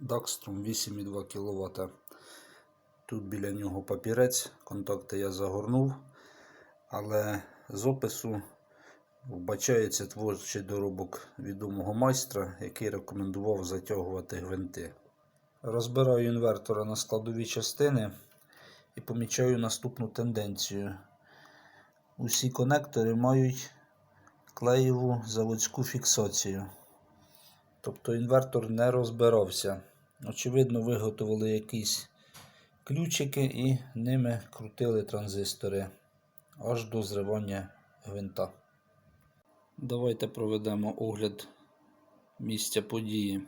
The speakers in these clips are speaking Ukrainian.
Дакструм 8,2 кВт. Тут біля нього папірець, контакти я загорнув, але з опису вбачається творчий доробок відомого майстра, який рекомендував затягувати гвинти. Розбираю інвертора на складові частини і помічаю наступну тенденцію. Усі конектори мають клеєву заводську фіксацію. Тобто інвертор не розбирався. Очевидно, виготовили якісь ключики і ними крутили транзистори аж до зривання гвинта. Давайте проведемо огляд місця події.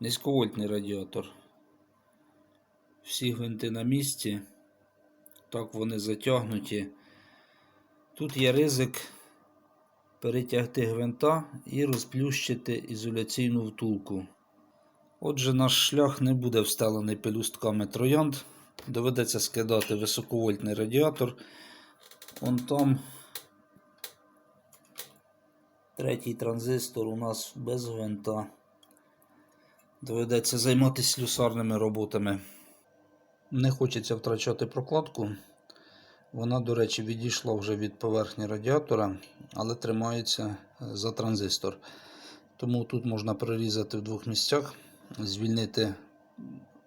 Низьковольтний радіатор. Всі гвинти на місці. Так вони затягнуті. Тут є ризик перетягти гвинта і розплющити ізоляційну втулку. Отже, наш шлях не буде встелений пелюстками троянд. Доведеться скидати високовольтний радіатор. Вон там третій транзистор у нас без гвинта. Доведеться займатися слюсарними роботами. Не хочеться втрачати прокладку. Вона, до речі, відійшла вже від поверхні радіатора, але тримається за транзистор. Тому тут можна прорізати в двох місцях, звільнити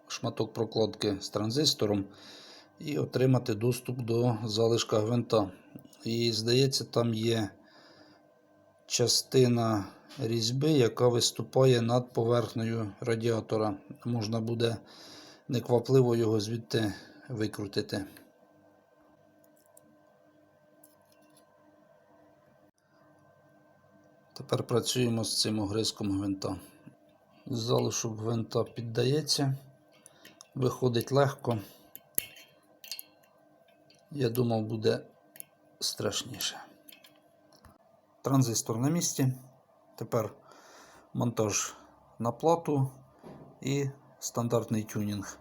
шматок прокладки з транзистором і отримати доступ до залишка гвинта. І здається, там є частина різьби, яка виступає над поверхнею радіатора. Можна буде неквапливо його звідти викрутити. Тепер працюємо з цим огризком гвинта. Залишок гвинта піддається, виходить легко. Я думав, буде страшніше. Транзистор на місці. Тепер монтаж на плату і стандартний тюнінг.